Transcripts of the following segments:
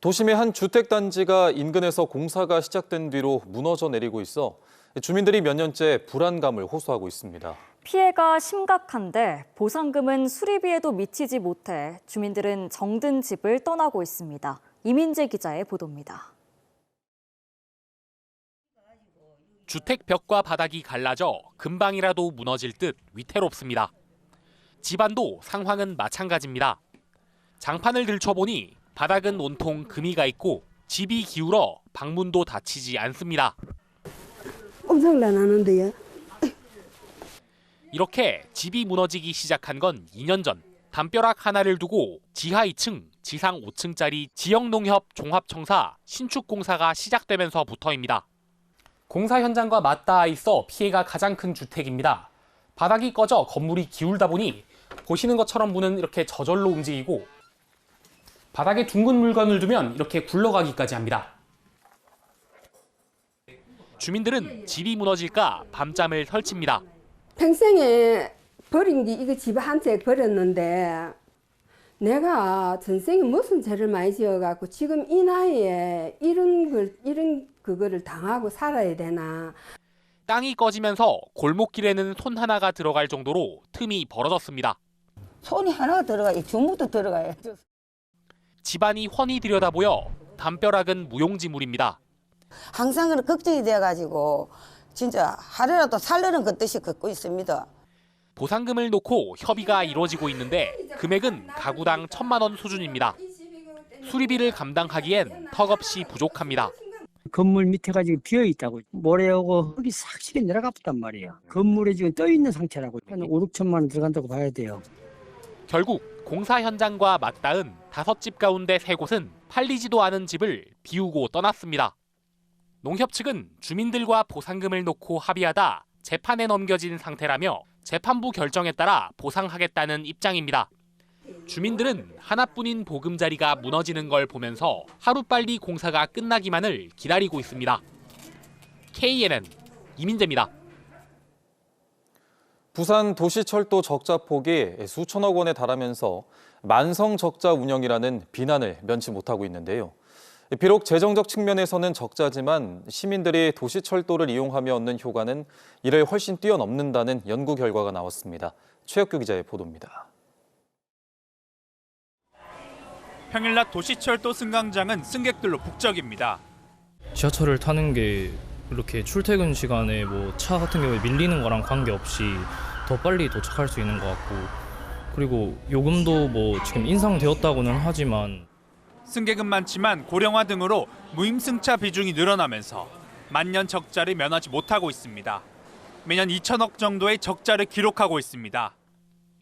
도심의 한 주택단지가 인근에서 공사가 시작된 뒤로 무너져 내리고 있어 주민들이 몇 년째 불안감을 호소하고 있습니다. 피해가 심각한데 보상금은 수리비에도 미치지 못해 주민들은 정든 집을 떠나고 있습니다. 이민재 기자의 보도입니다. 주택 벽과 바닥이 갈라져 금방이라도 무너질 듯 위태롭습니다. 집안도 상황은 마찬가지입니다. 장판을 들춰보니 바닥은 온통 금이가 있고 집이 기울어 방문도 닫히지 않습니다. 엄청나 나는데요. 이렇게 집이 무너지기 시작한 건 2년 전 담벼락 하나를 두고 지하 2층, 지상 5층짜리 지역농협 종합청사 신축공사가 시작되면서부터입니다. 공사 현장과 맞닿아 있어 피해가 가장 큰 주택입니다. 바닥이 꺼져 건물이 기울다 보니 보시는 것처럼 문은 이렇게 저절로 움직이고 바닥에 둥근 물건을 두면 이렇게 굴러가기까지 합니다. 주민들은 집이 무너질까 밤잠을 설칩니다. 평생에 버린 게 이거 집 한 채 버렸는데 내가 전생에 무슨 죄를 많이 지어갖고 지금 이 나이에 이런 걸 이런 그거를 당하고 살아야 되나 땅이 꺼지면서 골목길에는 손 하나가 들어갈 정도로 틈이 벌어졌습니다. 손이 하나가 들어가요. 전부터 들어가요. 집안이 훤히 들여다보여 담벼락은 무용지물입니다. 항상 걱정이 돼가지고 진짜 하루라도 살려는 그 뜻이 걷고 있습니다. 보상금을 놓고 협의가 이루어지고 있는데 금액은 가구당 천만 원 수준입니다. 수리비를 감당하기엔 턱없이 부족합니다. 건물 밑에가 지금 비어 있다고 모래 오고 흙이 싹 실이 내려가 봤단 말이에요. 건물에 지금 떠 있는 상태라고 한 5, 6천만 원 들어간다고 봐야 돼요. 결국 공사 현장과 맞닿은 다섯 집 가운데 세 곳은 팔리지도 않은 집을 비우고 떠났습니다. 농협 측은 주민들과 보상금을 놓고 합의하다 재판에 넘겨진 상태라며 재판부 결정에 따라 보상하겠다는 입장입니다. 주민들은 하나뿐인 보금자리가 무너지는 걸 보면서 하루빨리 공사가 끝나기만을 기다리고 있습니다. KNN 이민재입니다. 부산 도시철도 적자 폭이 수천억 원에 달하면서 만성 적자 운영이라는 비난을 면치 못하고 있는데요. 비록 재정적 측면에서는 적자지만 시민들이 도시철도를 이용하며 얻는 효과는 이를 훨씬 뛰어넘는다는 연구 결과가 나왔습니다. 최혁규 기자의 보도입니다. 평일 낮 도시철도 승강장은 승객들로 북적입니다. 지하철을 타는 게 이렇게 출퇴근 시간에 뭐 차 같은 경우에 밀리는 거랑 관계없이 더 빨리 도착할 수 있는 것 같고 그리고 요금도 뭐 지금 인상되었다고는 하지만 승객은 많지만 고령화 등으로 무임승차 비중이 늘어나면서 만년 적자를 면하지 못하고 있습니다. 매년 2천억 정도의 적자를 기록하고 있습니다.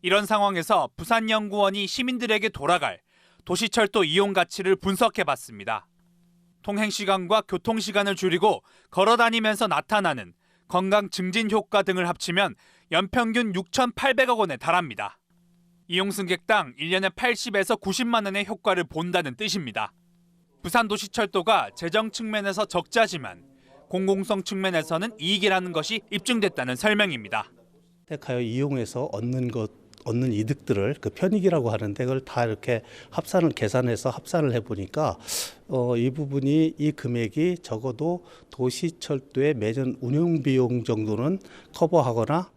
이런 상황에서 부산연구원이 시민들에게 돌아갈 도시철도 이용 가치를 분석해 봤습니다. 통행 시간과 교통 시간을 줄이고 걸어 다니면서 나타나는 건강 증진 효과 등을 합치면 연평균 6,800억 원에 달합니다. 이용 승객당 1년에 80에서 90만 원의 효과를 본다는 뜻입니다. 부산도시철도가 재정 측면에서 적자지만 공공성 측면에서는 이익이라는 것이 입증됐다는 설명입니다. 택하여 이용해서 얻는 것 얻는 이득들을 그 편익이라고 하는데 그걸 다 이렇게 합산을 계산해서 합산을 해 보니까 어, 이 부분이 이 금액이 적어도 도시철도의 매년 운영 비용 정도는 커버하거나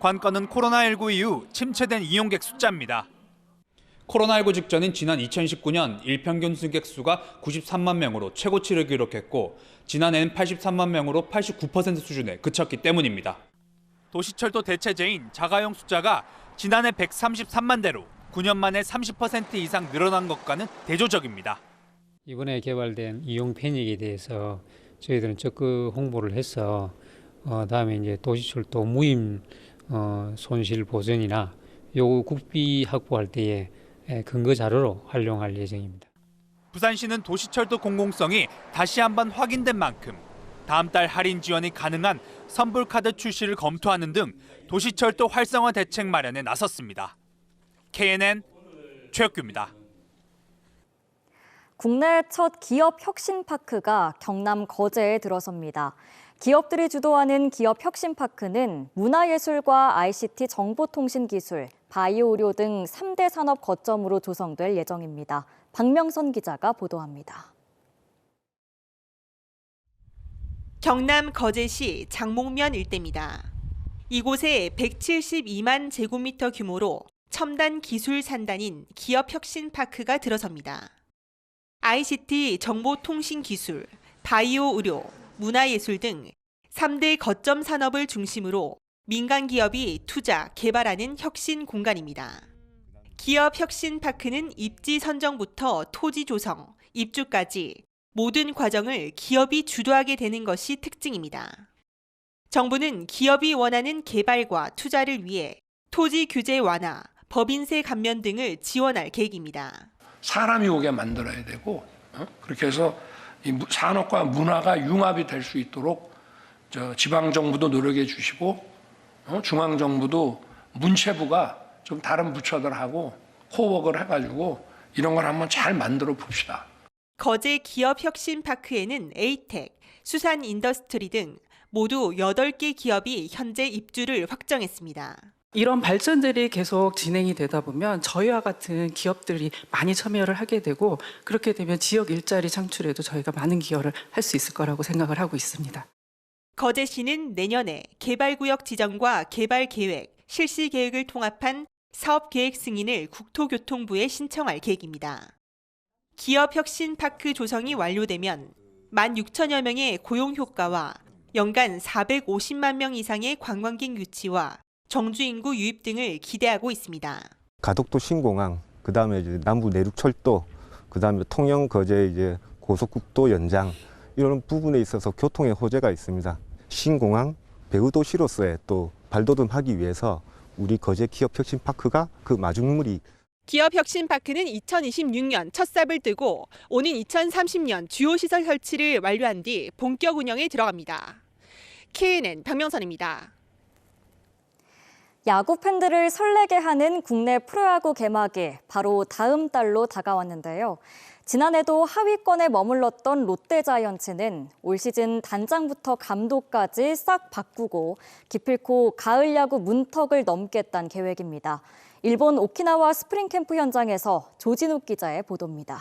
관건은 코로나19 이후 침체된 이용객 숫자입니다. 코로나19 직전인 지난 2019년 일평균 승객 수가 93만 명으로 최고치를 기록했고 지난해는 83만 명으로 89% 수준에 그쳤기 때문입니다. 도시철도 대체제인 자가용 숫자가 지난해 133만 대로 9년 만에 30% 이상 늘어난 것과는 대조적입니다. 이번에 개발된 이용 편익에 대해서 저희들은 적극 홍보를 해서 어, 다음에 이제 도시철도 무임 어, 손실 보전이나 요 국비 확보할 때에 에, 근거 자료로 활용할 예정입니다. 부산시는 도시철도 공공성이 다시 한번 확인된 만큼 다음 달 할인 지원이 가능한 선불카드 출시를 검토하는 등 도시철도 활성화 대책 마련에 나섰습니다. KNN 최혁규입니다. 국내 첫 기업 혁신파크가 경남 거제에 들어섭니다. 기업들이 주도하는 기업 혁신파크는 문화예술과 ICT 정보통신기술, 바이오 의료 등 3대 산업 거점으로 조성될 예정입니다. 박명선 기자가 보도합니다. 경남 거제시 장목면 일대입니다. 이곳에 172만 제곱미터 규모로 첨단 기술 산단인 기업혁신파크가 들어섭니다. ICT 정보통신기술, 바이오 의료, 문화예술 등 3대 거점 산업을 중심으로 민간 기업이 투자, 개발하는 혁신 공간입니다. 기업 혁신 파크는 입지 선정부터 토지 조성, 입주까지 모든 과정을 기업이 주도하게 되는 것이 특징입니다. 정부는 기업이 원하는 개발과 투자를 위해 토지 규제 완화, 법인세 감면 등을 지원할 계획입니다. 사람이 오게 만들어야 되고 어? 그렇게 해서 산업과 문화가 융합이 될 수 있도록 저 지방 정부도 노력해 주시고 어? 중앙 정부도 문체부가 좀 다른 부처들하고 호흡을 해가지고 이런 걸 한번 잘 만들어 봅시다. 거제 기업 혁신 파크에는 에이텍, 수산 인더스트리 등 모두 8개 기업이 현재 입주를 확정했습니다. 이런 발전들이 계속 진행이 되다 보면 저희와 같은 기업들이 많이 참여를 하게 되고 그렇게 되면 지역 일자리 창출에도 저희가 많은 기여를 할 수 있을 거라고 생각을 하고 있습니다. 거제시는 내년에 개발구역 지정과 개발 계획, 실시 계획을 통합한 사업 계획 승인을 국토교통부에 신청할 계획입니다. 기업 혁신 파크 조성이 완료되면 16,000여 명의 고용 효과와 연간 450만 명 이상의 관광객 유치와 정주 인구 유입 등을 기대하고 있습니다. 가덕도 신공항, 그 다음에 이제 남부 내륙 철도, 그 다음에 통영 거제 이제 고속국도 연장 이런 부분에 있어서 교통의 호재가 있습니다. 신공항 배후 도시로서의 또 발돋움하기 위해서 우리 거제 기업 혁신 파크가 그 마중물이 기업 혁신 파크는 2026년 첫 삽을 뜨고 오는 2030년 주요 시설 설치를 완료한 뒤 본격 운영에 들어갑니다. KNN 박명선입니다. 야구 팬들을 설레게 하는 국내 프로야구 개막이 바로 다음 달로 다가왔는데요. 지난해도 하위권에 머물렀던 롯데자이언츠는 올 시즌 단장부터 감독까지 싹 바꾸고 기필코 가을 야구 문턱을 넘겠다는 계획입니다. 일본 오키나와 스프링 캠프 현장에서 조진욱 기자의 보도입니다.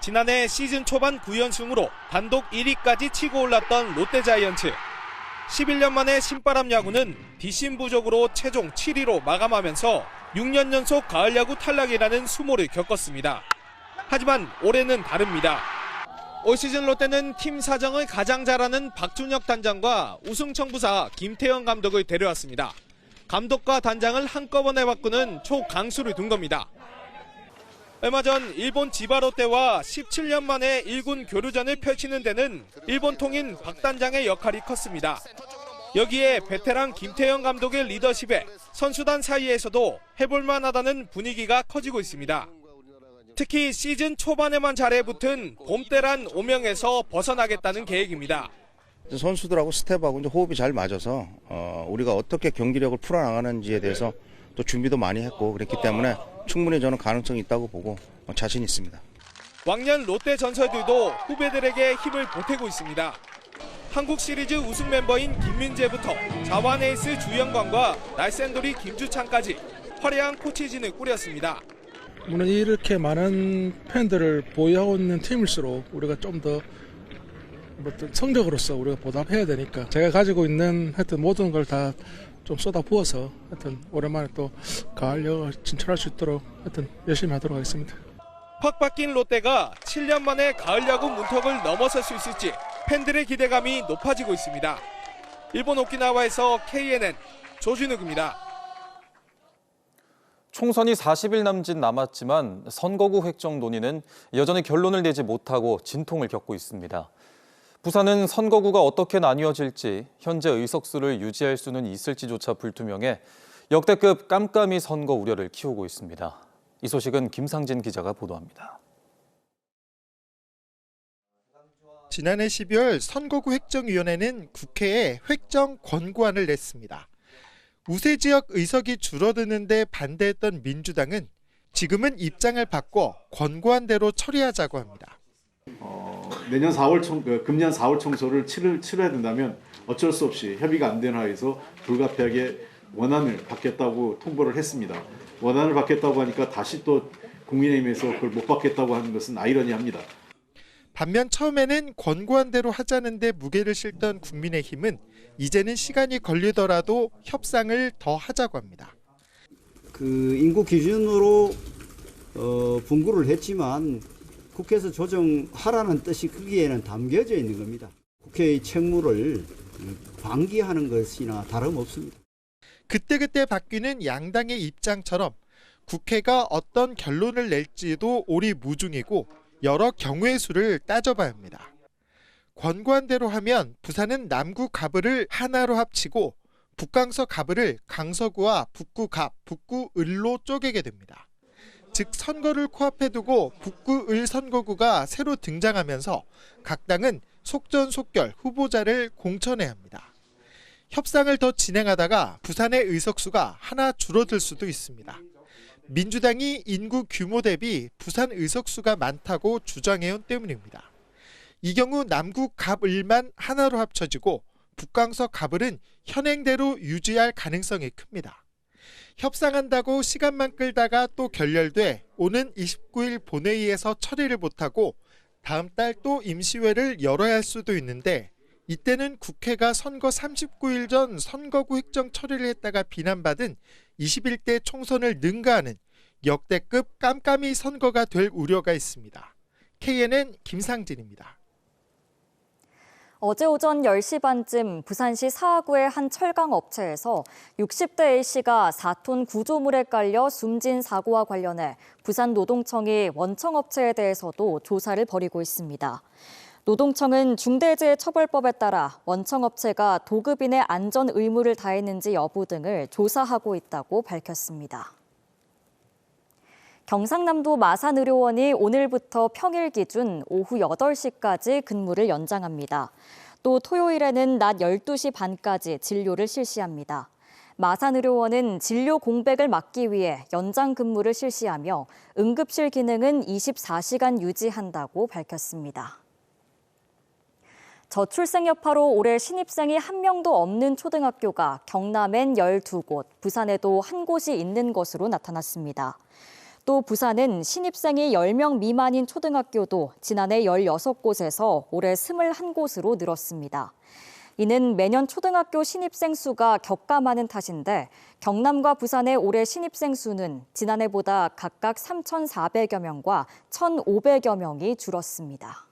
지난해 시즌 초반 9연승으로 단독 1위까지 치고 올랐던 롯데자이언츠. 11년 만에 신바람 야구는 뒷심 부족으로 최종 7위로 마감하면서 6년 연속 가을 야구 탈락이라는 수모를 겪었습니다. 하지만 올해는 다릅니다. 올 시즌 롯데는 팀 사정을 가장 잘하는 박준혁 단장과 우승 청 부사 김태형 감독을 데려왔습니다. 감독과 단장을 한꺼번에 바꾸는 초강수를 둔 겁니다. 얼마 전 일본 지바 롯데와 17년 만에 1군 교류전을 펼치는 데는 일본 통인 박 단장의 역할이 컸습니다. 여기에 베테랑 김태형 감독의 리더십에 선수단 사이에서도 해볼만 하다는 분위기가 커지고 있습니다. 특히 시즌 초반에만 잘해 붙은 봄때란 오명에서 벗어나겠다는 계획입니다. 선수들하고 스텝하고 이제 호흡이 잘 맞아서 어, 우리가 어떻게 경기력을 풀어나가는지에 대해서 또 준비도 많이 했고 그랬기 때문에 충분히 저는 가능성이 있다고 보고 어, 자신 있습니다. 왕년 롯데 전설들도 후배들에게 힘을 보태고 있습니다. 한국 시리즈 우승 멤버인 김민재부터 자완 에이스 주영광과 날샌돌이 김주찬까지 화려한 코치진을 꾸렸습니다. 물론 이렇게 많은 팬들을 보유하고 있는 팀일수록 우리가 좀더 뭐 어떤 성적으로서 우리가 보답해야 되니까 제가 가지고 있는 하여튼 모든 걸 다 좀 쏟아 부어서 하여튼 오랜만에 또 가을 여가 진출할 수 있도록 하여튼 열심히 하도록 하겠습니다. 확 바뀐 롯데가 7년 만에 가을 야구 문턱을 넘어설 수 있을지 팬들의 기대감이 높아지고 있습니다. 일본 오키나와에서 KNN 조준욱입니다. 총선이 40일 남짓 남았지만 선거구 획정 논의는 여전히 결론을 내지 못하고 진통을 겪고 있습니다. 부산은 선거구가 어떻게 나뉘어질지 현재 의석수를 유지할 수는 있을지조차 불투명해 역대급 깜깜이 선거 우려를 키우고 있습니다. 이 소식은 김상진 기자가 보도합니다. 지난해 12월 선거구 획정위원회는 국회에 획정 권고안을 냈습니다. 우세 지역 의석이 줄어드는데 반대했던 민주당은 지금은 입장을 바꿔 권고안대로 처리하자고 합니다. 어, 내년 4월 총, 그, 금년 4월 총선을 치를, 치러야 된다면 어쩔 수 없이 협의가 안 되는 하에서 불가피하게 원안을 받겠다고 통보를 했습니다. 원안을 받겠다고 하니까 다시 또 국민의힘에서 그걸 못 받겠다고 하는 것은 아이러니합니다. 반면 처음에는 권고한 대로 하자는데 무게를 실던 국민의힘은 이제는 시간이 걸리더라도 협상을 더 하자고 합니다. 그 인구 기준으로 어, 분구를 했지만 국회에서 조정하라는 뜻이 거기에는 담겨져 있는 겁니다. 국회의 책무를 방기하는 것이나 다름없습니다. 그때그때 바뀌는 양당의 입장처럼 국회가 어떤 결론을 낼지도 오리무중이고 여러 경우의 수를 따져봐야 합니다. 권고한 대로 하면 부산은 남구 갑을 하나로 합치고 북강서 갑을 강서구와 북구 갑, 북구 을로 쪼개게 됩니다. 즉 선거를 코앞에 두고 북구 을 선거구가 새로 등장하면서 각 당은 속전속결 후보자를 공천해야 합니다. 협상을 더 진행하다가 부산의 의석수가 하나 줄어들 수도 있습니다. 민주당이 인구 규모 대비 부산 의석수가 많다고 주장해온 때문입니다. 이 경우 남구 갑을만 하나로 합쳐지고 북강서 갑을은 현행대로 유지할 가능성이 큽니다. 협상한다고 시간만 끌다가 또 결렬돼 오는 29일 본회의에서 처리를 못하고 다음 달 또 임시회를 열어야 할 수도 있는데 이때는 국회가 선거 39일 전 선거구 획정 처리를 했다가 비난받은 21대 총선을 능가하는 역대급 깜깜이 선거가 될 우려가 있습니다. KNN 김상진입니다. 어제 오전 10시 반쯤 부산시 사하구의 한 철강 업체에서 60대 A씨가 4톤 구조물에 깔려 숨진 사고와 관련해 부산 노동청이 원청 업체에 대해서도 조사를 벌이고 있습니다. 노동청은 중대재해처벌법에 따라 원청 업체가 도급인의 안전 의무를 다했는지 여부 등을 조사하고 있다고 밝혔습니다. 경상남도 마산의료원이 오늘부터 평일 기준 오후 8시까지 근무를 연장합니다. 또 토요일에는 낮 12시 반까지 진료를 실시합니다. 마산의료원은 진료 공백을 막기 위해 연장 근무를 실시하며 응급실 기능은 24시간 유지한다고 밝혔습니다. 저출생 여파로 올해 신입생이 한 명도 없는 초등학교가 경남엔 12곳, 부산에도 한 곳이 있는 것으로 나타났습니다. 또 부산은 신입생이 10명 미만인 초등학교도 지난해 16곳에서 올해 21곳으로 늘었습니다. 이는 매년 초등학교 신입생 수가 격감하는 탓인데 경남과 부산의 올해 신입생 수는 지난해보다 각각 3,400여 명과 1,500여 명이 줄었습니다.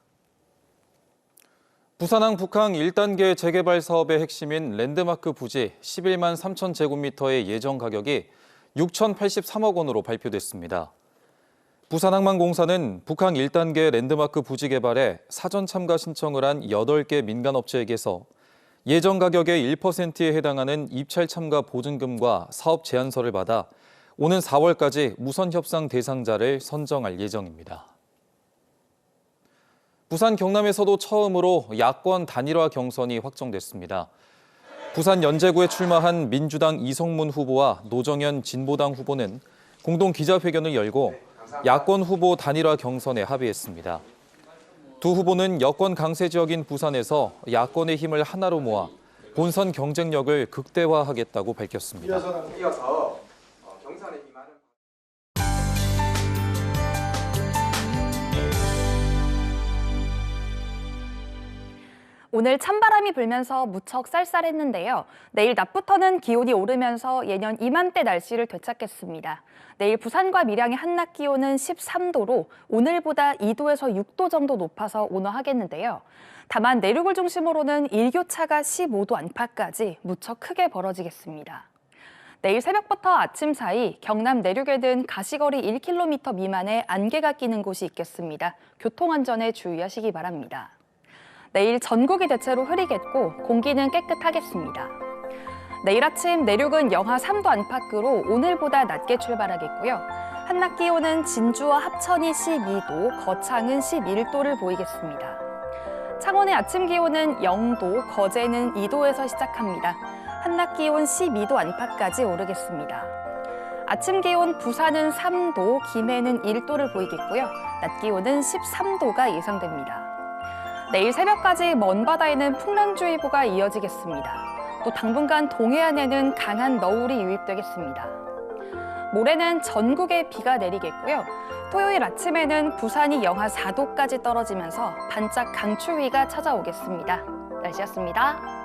부산항 북항 1단계 재개발 사업의 핵심인 랜드마크 부지 11만 3천 제곱미터의 예정 가격이 6,083억 원으로 발표됐습니다. 부산항만공사는 북항 1단계 랜드마크 부지 개발에 사전 참가 신청을 한 8개 민간업체에게서 예정 가격의 1%에 해당하는 입찰 참가 보증금과 사업 제안서를 받아 오는 4월까지 무선 협상 대상자를 선정할 예정입니다. 부산 경남에서도 처음으로 야권 단일화 경선이 확정됐습니다. 부산 연제구에 출마한 민주당 이성문 후보와 노정현 진보당 후보는 공동 기자회견을 열고 야권 후보 단일화 경선에 합의했습니다. 두 후보는 여권 강세 지역인 부산에서 야권의 힘을 하나로 모아 본선 경쟁력을 극대화하겠다고 밝혔습니다. 오늘 찬바람이 불면서 무척 쌀쌀했는데요. 내일 낮부터는 기온이 오르면서 예년 이맘때 날씨를 되찾겠습니다. 내일 부산과 밀양의 한낮 기온은 13도로 오늘보다 2도에서 6도 정도 높아서 온화하겠는데요. 다만 내륙을 중심으로는 일교차가 15도 안팎까지 무척 크게 벌어지겠습니다. 내일 새벽부터 아침 사이 경남 내륙에는 가시거리 1km 미만의 안개가 끼는 곳이 있겠습니다. 교통안전에 주의하시기 바랍니다. 내일 전국이 대체로 흐리겠고 공기는 깨끗하겠습니다. 내일 아침 내륙은 영하 3도 안팎으로 오늘보다 낮게 출발하겠고요. 한낮 기온은 진주와 합천이 12도, 거창은 11도를 보이겠습니다. 창원의 아침 기온은 0도, 거제는 2도에서 시작합니다. 한낮 기온 12도 안팎까지 오르겠습니다. 아침 기온 부산은 3도, 김해는 1도를 보이겠고요. 낮 기온은 13도가 예상됩니다. 내일 새벽까지 먼 바다에는 풍랑주의보가 이어지겠습니다. 또 당분간 동해안에는 강한 너울이 유입되겠습니다. 모레는 전국에 비가 내리겠고요. 토요일 아침에는 부산이 영하 4도까지 떨어지면서 반짝 강추위가 찾아오겠습니다. 날씨였습니다.